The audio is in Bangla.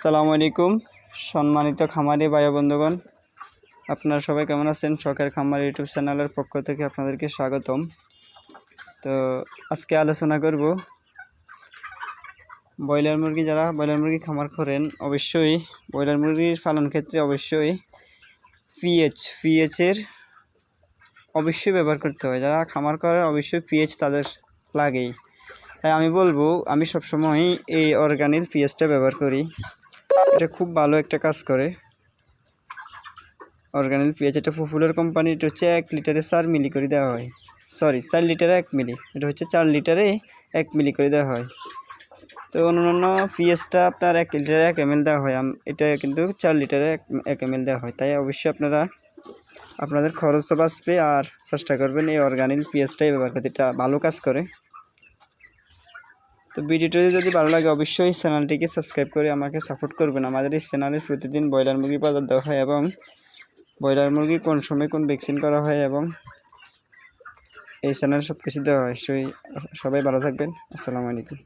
সালামু আলাইকুম, সম্মানিত খামারি ভাই বন্ধুগণ। আপনারা সবাই কেমন আছেন? শখের খামার ইউটিউব চ্যানেলের পক্ষ থেকে আপনাদেরকে স্বাগতম। তো আজকে আলোচনা করব, ব্রয়লার মুরগি যারা ব্রয়লার মুরগি খামার করেন, অবশ্যই ব্রয়লার মুরগির পালন ক্ষেত্রে অবশ্যই পিএইচ পিএইচের অবশ্যই ব্যবহার করতে হয়। যারা খামার করে, অবশ্যই পিএইচ তাদের লাগেই। তাই আমি বলব, আমি সবসময় এই অর্গানিক পিএইচটা ব্যবহার করি। এটা খুব ভালো একটা কাজ করে। অর্গানিক পিএইচ এটা পপুলার কোম্পানি এটা হচ্ছে এক লিটারে চার মিলি করে দেওয়া হয়। সরি চার লিটারে এক মিলি। এটা হচ্ছে চার লিটারে এক মিলি করে দেওয়া হয়। তো অন্যান্য পিএইচটা আপনার এক লিটারে এক এম দেওয়া হয়। এটা কিন্তু চার লিটারে এক এক এম দেওয়া হয়। তাই অবশ্যই আপনারা আপনাদের খরচও বাঁচবে। আর চেষ্টা করবেন এই অর্গানিক পিএইচটাই ব্যবহার করতে এটা ভালো কাজ করে। তো ভিডিওটি যদি ভালো লাগে, অবশ্যই চ্যানেলটিকে সাবস্ক্রাইব করে আমাকে সাপোর্ট করবেন। আমাদের এই চ্যানেলে প্রতিদিন ব্রয়লার মুরগি বাজার দেওয়া হয় এবং ব্রয়লার মুরগি কোন সময় কোন ভ্যাকসিন করা হয় এবং এই চ্যানেলে সব কিছু দেওয়া হয়। সবাই ভালো থাকবেন। আসসালামু আলাইকুম।